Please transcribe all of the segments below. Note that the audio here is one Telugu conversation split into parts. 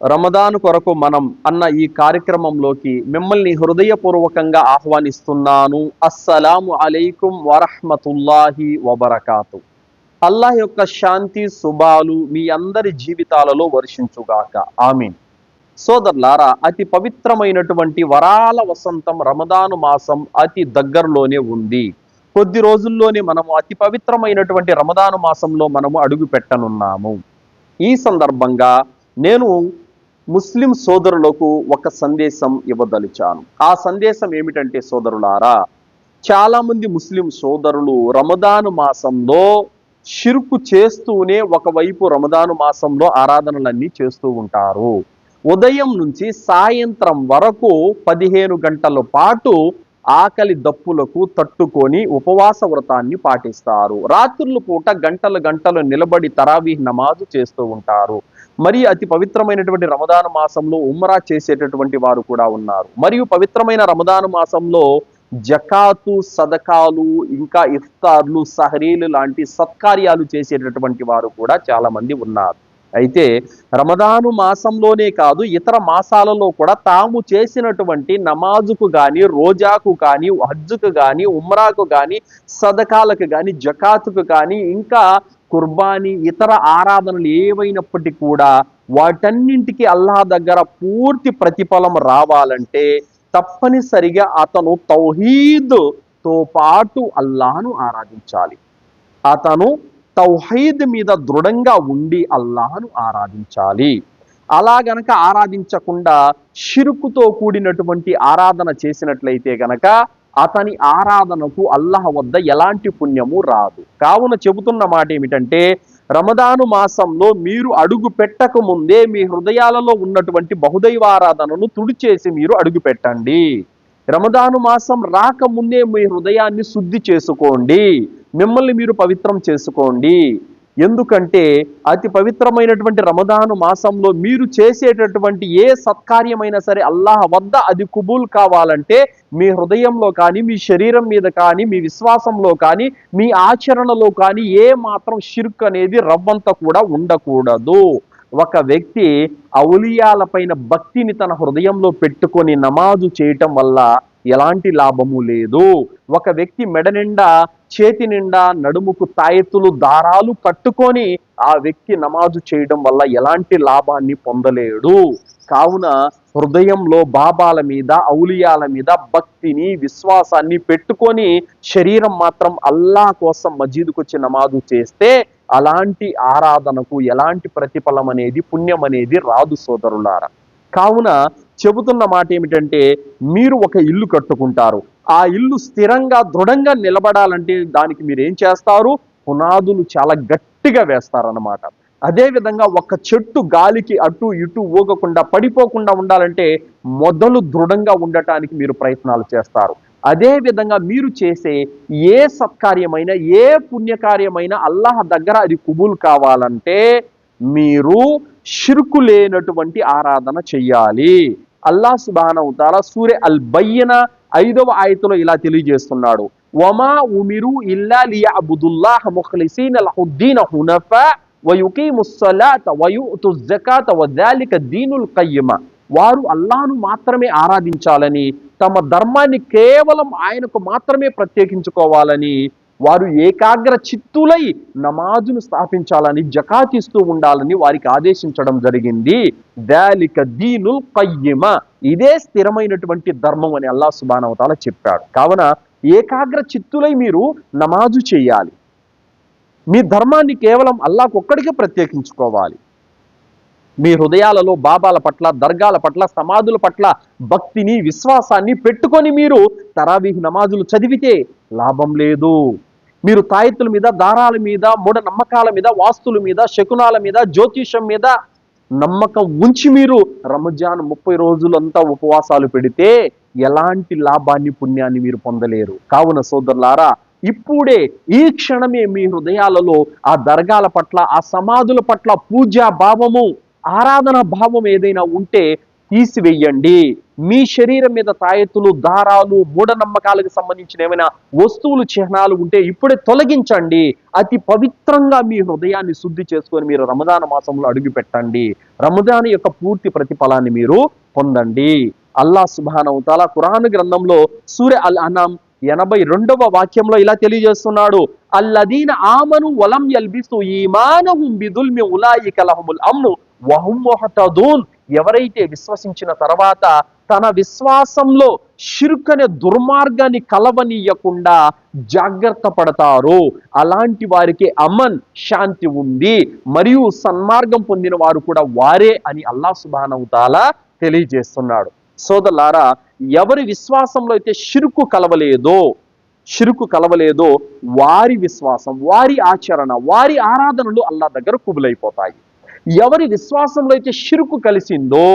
రమదాన్ కొరకు మనం అన్న ఈ కార్యక్రమంలోకి మిమ్మల్ని హృదయపూర్వకంగా ఆహ్వానిస్తున్నాను. అస్సలాము అలైకుం వరహ్మతుల్లాహి వబరకాతు. అల్లాహ్ యొక్క శాంతి శుభాలు మీ అందరి జీవితాలలో వర్షించుగాక. ఆమెన్. సోదరులారా అతి పవిత్రమైనటువంటి వరాల వసంతం రమదాను మాసం అతి దగ్గరలోనే ఉంది. కొద్ది రోజుల్లోనే మనము అతి పవిత్రమైనటువంటి రమదాను మాసంలో మనము అడుగు పెట్టనున్నాము ఈ సందర్భంగా నేను ముస్లిం సోదరులకు ఒక సందేశం ఇవ్వదలిచాను. ఆ సందేశం ఏమిటంటే సోదరులారా చాలామంది ముస్లిం సోదరులు రమదాను మాసంలో షిర్కు చేస్తూనే ఒకవైపు రమదాను మాసంలో ఆరాధనలన్నీ చేస్తూ ఉంటారు. ఉదయం నుంచి సాయంత్రం వరకు పదిహేను గంటల పాటు ఆకలి దప్పులకు తట్టుకొని ఉపవాస వ్రతాన్ని పాటిస్తారు. రాత్రులు పూట గంటలు గంటలు నిలబడి తరావీహ్ నమాజు చేస్తూ ఉంటారు. మరి అతి పవిత్రమైనటువంటి రమదాను మాసంలో ఉమ్రా చేసేటటువంటి వారు కూడా ఉన్నారు. మరియు పవిత్రమైన రమదాను మాసంలో జకాతు సదకాలు ఇంకా ఇఫ్తార్లు సహరీలు లాంటి సత్కార్యాలు చేసేటటువంటి వారు కూడా చాలా మంది ఉన్నారు. అయితే రమదాను మాసంలోనే కాదు ఇతర మాసాలలో కూడా తాము చేసినటువంటి నమాజుకు కానీ రోజాకు కానీ హజ్జుకు కానీ ఉమ్రాకు కానీ సదకాలకు కానీ జకాతుకు కానీ ఇంకా కుర్బానీ ఇతర ఆరాధనలు ఏవైనప్పటికీ కూడా వాటన్నింటికి అల్లాహ్ దగ్గర పూర్తి ప్రతిఫలం రావాలంటే తప్పనిసరిగా అతను తౌహీద్తో పాటు అల్లాహను ఆరాధించాలి. అతను తౌహీద్ మీద దృఢంగా ఉండి అల్లాహను ఆరాధించాలి. అలా గనక ఆరాధించకుండా షిరుకుతో కూడినటువంటి ఆరాధన చేసినట్లయితే గనక అతని ఆరాధనకు అల్లాహ్ వద్ద ఎలాంటి పుణ్యము రాదు. కావున చెబుతున్న మాట ఏమిటంటే రమదాను మాసంలో మీరు అడుగు పెట్టక ముందే మీ హృదయాలలో ఉన్నటువంటి బహుదైవ ఆరాధనను తుడిచేసి మీరు అడుగు పెట్టండి. రమదాను మాసం రాకముందే మీ హృదయాన్ని శుద్ధి చేసుకోండి. మిమ్మల్ని మీరు పవిత్రం చేసుకోండి. ఎందుకంటే అతి పవిత్రమైనటువంటి రమదాను మాసంలో మీరు చేసేటటువంటి ఏ సత్కార్యమైనా సరే అల్లాహ్ వద్ద అది కుబూల్ కావాలంటే మీ హృదయంలో కానీ మీ శరీరం మీద కానీ మీ విశ్వాసంలో కానీ మీ ఆచరణలో కానీ ఏ మాత్రం షిర్క్ అనేది రవ్వంత కూడా ఉండకూడదు. ఒక వ్యక్తి ఔలియాలపైన భక్తిని తన హృదయంలో పెట్టుకొని నమాజు చేయటం వల్ల ఎలాంటి లాభము లేదు. ఒక వ్యక్తి మెడ నిండా చేతి నిండా నడుముకు తాయెత్తులు దారాలు కట్టుకొని ఆ వ్యక్తి నమాజు చేయడం వల్ల ఎలాంటి లాభాన్ని పొందలేడు. కావున హృదయంలో బాబాల మీద ఔలియాల మీద భక్తిని విశ్వాసాన్ని పెట్టుకొని శరీరం మాత్రం అల్లా కోసం మజీదుకు వచ్చి నమాజు చేస్తే అలాంటి ఆరాధనకు ఎలాంటి ప్రతిఫలం అనేది పుణ్యం అనేది రాదు సోదరులారా. కావున చెబుతున్న మాట ఏమిటంటే మీరు ఒక ఇల్లు కట్టుకుంటారు. ఆ ఇల్లు స్థిరంగా దృఢంగా నిలబడాలంటే దానికి మీరు ఏం చేస్తారు? పునాదులు చాలా గట్టిగా వేస్తారన్నమాట. అదేవిధంగా ఒక చెట్టు గాలికి అటు ఇటు ఊగకుండా పడిపోకుండా ఉండాలంటే మొదలు దృఢంగా ఉండటానికి మీరు ప్రయత్నాలు చేస్తారు. అదేవిధంగా మీరు చేసే ఏ సత్కార్యమైనా ఏ పుణ్యకార్యమైనా అల్లాహ్ దగ్గర అది కుబుల్ కావాలంటే మీరు షిర్కు లేనటువంటి ఆరాధన చెయ్యాలి. అల్లా సుబానవుతాల సూర్య అల్ బయ్యన ఐదవ ఆయతలో ఇలా తెలియజేస్తున్నాడు. వమా ఉమిరు ఇల్లా లియఅబుదుల్లాహ ముఖ్లిసీన్ అల్హుద్దీన్ హునఫా వయుకీము స్సలాత వయుతు జకాత వదాలిక దీనుల్ కయ్యమ వారు అల్లాను మాత్రమే ఆరాధించాలని తమ ధర్మాన్ని కేవలం ఆయనకు మాత్రమే ప్రత్యేకించుకోవాలని వారు ఏకాగ్ర చిత్తులై నమాజును స్థాపించాలని జకాతిస్తూ ఉండాలని వారికి ఆదేశించడం జరిగింది. దాలిక దీనుల్ కయ్యమ ఇదే స్థిరమైనటువంటి ధర్మం అని అల్లా సుబానవతాల చెప్పాడు. కావున ఏకాగ్ర చిత్తులై మీరు నమాజు చేయాలి. మీ ధర్మాన్ని కేవలం అల్లాకొక్కడికే ప్రత్యేకించుకోవాలి. మీ హృదయాలలో బాబాల పట్ల దర్గాల పట్ల సమాధుల పట్ల భక్తిని విశ్వాసాన్ని పెట్టుకొని మీరు తరావీహ్ నమాజులు చదివితే లాభం లేదు. మీరు తాయెత్తుల మీద దారాల మీద మూఢ నమ్మకాల మీద వాస్తుల మీద శకునాల మీద జ్యోతిషం మీద నమ్మకం ఉంచి మీరు రమజాన్ ముప్పై రోజులంతా ఉపవాసాలు పెడితే ఎలాంటి లాభాన్ని పుణ్యాన్ని మీరు పొందలేరు. కావున సోదరులారా ఇప్పుడే ఈ క్షణమే మీ హృదయాలలో ఆ దర్గాల పట్ల ఆ సమాధుల పట్ల పూజా భావము ఆరాధన భావం ఏదైనా ఉంటే తీసివేయండి. మీ శరీరం మీద తాయెత్తులు దారాలు మూఢనమ్మకాలకు సంబంధించిన ఏమైనా వస్తువులు చిహ్నాలు ఉంటే ఇప్పుడే తొలగించండి. అతి పవిత్రంగా మీ హృదయాన్ని శుద్ధి చేసుకొని మీరు రమదాన మాసంలో అడుగు పెట్టండి. రమదాన్ యొక్క పూర్తి ప్రతిఫలాన్ని మీరు పొందండి. అల్లా సుబానవుతాల కురాన్ గ్రంథంలో సూర్య అల్ అనాం ఎనభై రెండవ వాక్యంలో ఇలా తెలియజేస్తున్నాడు. అల్లదీన ఆమను వలం యల్బిసు ఈమానహుం బిదుల్మి ఉలాయి కలహముల్ అమ్ను వహుం ఎవరైతే విశ్వసించిన తర్వాత తన విశ్వాసంలో షిరుకనే దుర్మార్గాన్ని కలవనీయకుండా జాగ్రత్త పడతారో అలాంటి వారికి అమన్ శాంతి ఉంది మరియు సన్మార్గం పొందిన వారు కూడా వారే అని అల్లా సుబానవుతాల తెలియజేస్తున్నాడు. సోదలారా ఎవరి విశ్వాసంలో అయితే షిరుకు కలవలేదో షిరుకు కలవలేదో వారి విశ్వాసం వారి ఆచరణ వారి ఆరాధనలు అల్లా దగ్గర కుబులైపోతాయి. ఎవరి విశ్వాసంలో అయితే షిరుకు కలిసిందో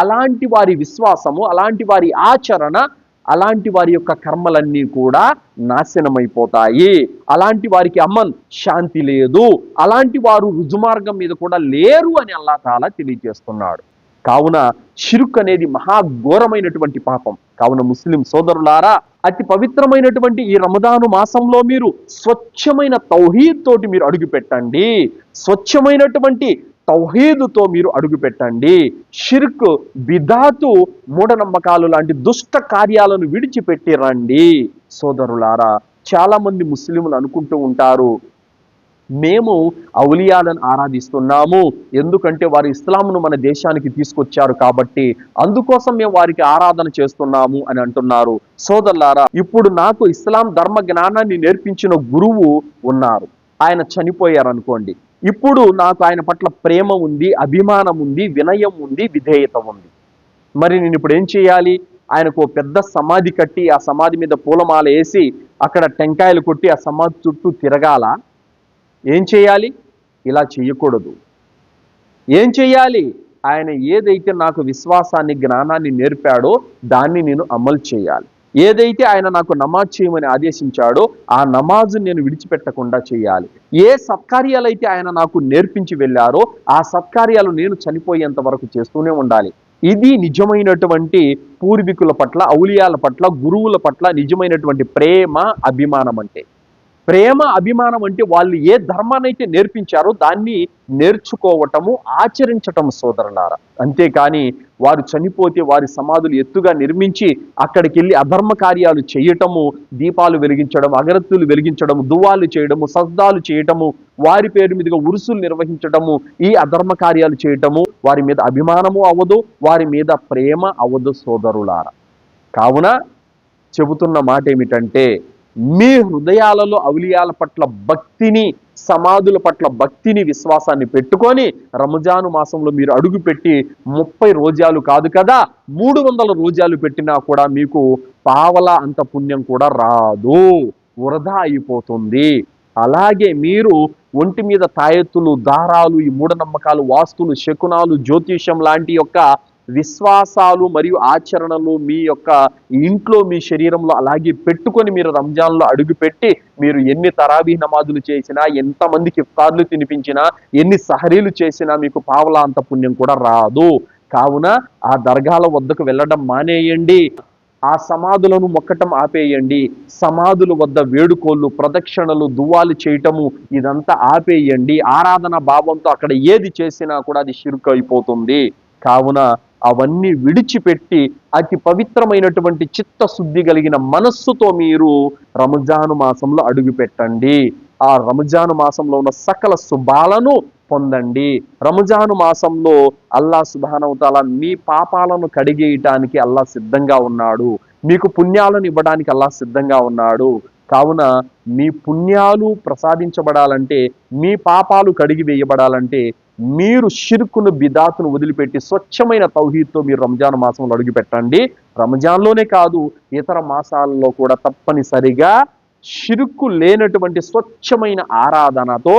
అలాంటి వారి విశ్వాసము అలాంటి వారి ఆచరణ అలాంటి వారి యొక్క కర్మలన్నీ కూడా నాశనమైపోతాయి. అలాంటి వారికి అమ్మన్ శాంతి లేదు. అలాంటి వారు రుజుమార్గం మీద కూడా లేరు అని అల్లా తాలా తెలియజేస్తున్నాడు. కావున షిరుక్ అనేది మహా ఘోరమైనటువంటి పాపం. కావున ముస్లిం సోదరులారా అతి పవిత్రమైనటువంటి ఈ రమదాను మాసంలో మీరు స్వచ్ఛమైన తౌహీద్ తోటి మీరు అడుగు పెట్టండి స్వచ్ఛమైనటువంటి తౌహీదుతో మీరు అడుగుపెట్టండి. షిర్క్ బిదాతు మూఢనమ్మకాలు లాంటి దుష్ట కార్యాలను విడిచిపెట్టి రండి. సోదరులారా చాలా మంది ముస్లింలు అనుకుంటూ ఉంటారు మేము ఔలియాలను ఆరాధిస్తున్నాము. ఎందుకంటే వారు ఇస్లాంను మన దేశానికి తీసుకొచ్చారు కాబట్టి అందుకోసం మేము వారికి ఆరాధన చేస్తున్నాము అని అంటున్నారు. సోదరులారా ఇప్పుడు నాకు ఇస్లాం ధర్మ జ్ఞానాన్ని నేర్పించిన గురువు ఉన్నారు. ఆయన చనిపోయారు అనుకోండి ఇప్పుడు నాకు ఆయన పట్ల ప్రేమ ఉంది అభిమానం ఉంది వినయం ఉంది విధేయత ఉంది. మరి నేను ఇప్పుడు ఏం చేయాలి? ఆయనకు ఓ పెద్ద సమాధి కట్టి ఆ సమాధి మీద పూలమాల వేసి అక్కడ టెంకాయలు కొట్టి ఆ సమాధి చుట్టూ తిరగాల? ఏం చేయాలి? ఇలా చేయకూడదు. ఏం చేయాలి? ఆయన ఏదైతే నాకు విశ్వాసాన్ని జ్ఞానాన్ని నేర్పాడో దాన్ని నేను అమలు చేయాలి. ఏదైతే ఆయన నాకు నమాజ్ చేయమని ఆదేశించాడో ఆ నమాజు నేను విడిచిపెట్టకుండా చేయాలి. ఏ సత్కార్యాలు అయితే ఆయన నాకు నేర్పించి వెళ్ళారో ఆ సత్కార్యాలు నేను చనిపోయేంత వరకు చేస్తూనే ఉండాలి. ఇది నిజమైనటువంటి పూర్వీకుల పట్ల ఔలియాల పట్ల గురువుల పట్ల నిజమైనటువంటి ప్రేమ అభిమానం అంటే. ప్రేమ అభిమానం అంటే వాళ్ళు ఏ ధర్మాన్నైతే నేర్పించారో దాన్ని నేర్చుకోవటము ఆచరించటం సోదరులారా. అంతేకాని వారు చనిపోతే వారి సమాధులు ఎత్తుగా నిర్మించి అక్కడికి వెళ్ళి అధర్మ కార్యాలు చేయటము దీపాలు వెలిగించడం అగరత్తులు వెలిగించడము దువ్వాలు చేయడము సజ్దాలు చేయటము వారి పేరు మీదుగా ఉరుసులు నిర్వహించటము ఈ అధర్మ కార్యాలు చేయటము వారి మీద అభిమానము అవ్వదు వారి మీద ప్రేమ అవ్వదు సోదరులారా. కావున చెబుతున్న మాట ఏమిటంటే మీ హృదయాలలో ఔలియాల పట్ల భక్తిని సమాధుల పట్ల భక్తిని విశ్వాసాన్ని పెట్టుకొని రంజాను మాసంలో మీరు అడుగుపెట్టి ముప్పై రోజాలు కాదు కదా మూడు వందల రోజాలు పెట్టినా కూడా మీకు పావల అంత పుణ్యం కూడా రాదు. వృధా అయిపోతుంది. అలాగే మీరు ఒంటి మీద తాయెత్తులు దారాలు ఈ మూఢనమ్మకాలు వాస్తులు శకునాలు జ్యోతిష్యం లాంటి యొక్క విశ్వాసాలు మరియు ఆచరణలు మీ యొక్క ఇంట్లో మీ శరీరంలో అలాగే పెట్టుకొని మీరు రంజాన్లో అడుగుపెట్టి మీరు ఎన్ని తరాబీ నమాజులు చేసినా ఎంతమందికి ఇఫ్తార్లు తినిపించినా ఎన్ని సహరీలు చేసినా మీకు పావలా అంత పుణ్యం కూడా రాదు. కావున ఆ దర్గాల వద్దకు వెళ్ళడం మానేయండి. ఆ సమాధులను మొక్కటం ఆపేయండి. సమాధుల వద్ద వేడుకోళ్ళు ప్రదక్షిణలు దువ్వాలు చేయటము ఇదంతా ఆపేయండి. ఆరాధన భావంతో అక్కడ ఏది చేసినా కూడా అది షిరుకు అయిపోతుంది. కావున అవన్నీ విడిచిపెట్టి అతి పవిత్రమైనటువంటి చిత్తశుద్ధి కలిగిన మనస్సుతో మీరు రమజాను మాసంలో అడుగు పెట్టండి. ఆ రమజాను మాసంలో ఉన్న సకల శుభాలను పొందండి. రమజాను మాసంలో అల్లా సుబానవతాల మీ పాపాలను కడిగేయటానికి అల్లా సిద్ధంగా ఉన్నాడు. మీకు పుణ్యాలను ఇవ్వడానికి అల్లా సిద్ధంగా ఉన్నాడు. కావున మీ పుణ్యాలు ప్రసాదించబడాలంటే మీ పాపాలు కడిగి వేయబడాలంటే మీరు షిర్కును బిదాతును వదిలిపెట్టి స్వచ్ఛమైన తౌహీద్తో మీరు రంజాన్ మాసంలో అడుగు పెట్టండి. రంజాన్లోనే కాదు ఇతర మాసాలలో కూడా తప్పనిసరిగా షిరుక్కు లేనటువంటి స్వచ్ఛమైన ఆరాధనతో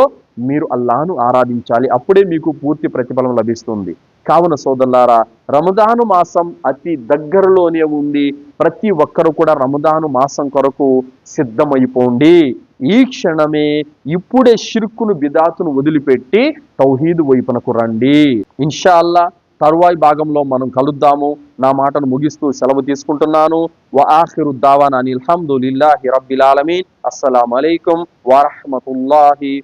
మీరు అల్లాను ఆరాధించాలి. అప్పుడే మీకు పూర్తి ప్రతిఫలం లభిస్తుంది. కావున సోదరులారా రమదాను మాసం అతి దగ్గరలోనే ఉంది. ప్రతి ఒక్కరు కూడా రమదాను మాసం కొరకు సిద్ధమైపోండి. ఈ క్షణమే ఇప్పుడే షిర్కును బిదాతును వదిలిపెట్టి తౌహీదు వైపునకు రండి. ఇన్షాల్లా తరువాయి భాగంలో మనం కలుద్దాము. నా మాటను ముగిస్తూ సెలవు తీసుకుంటున్నాను. వాఖిరు ఆఖిరు దావానా అల్హమ్దులిల్లాహి రబ్బిల్ ఆలమీన్. అస్సలాము అలైకుం వరహ్మతుల్లాహి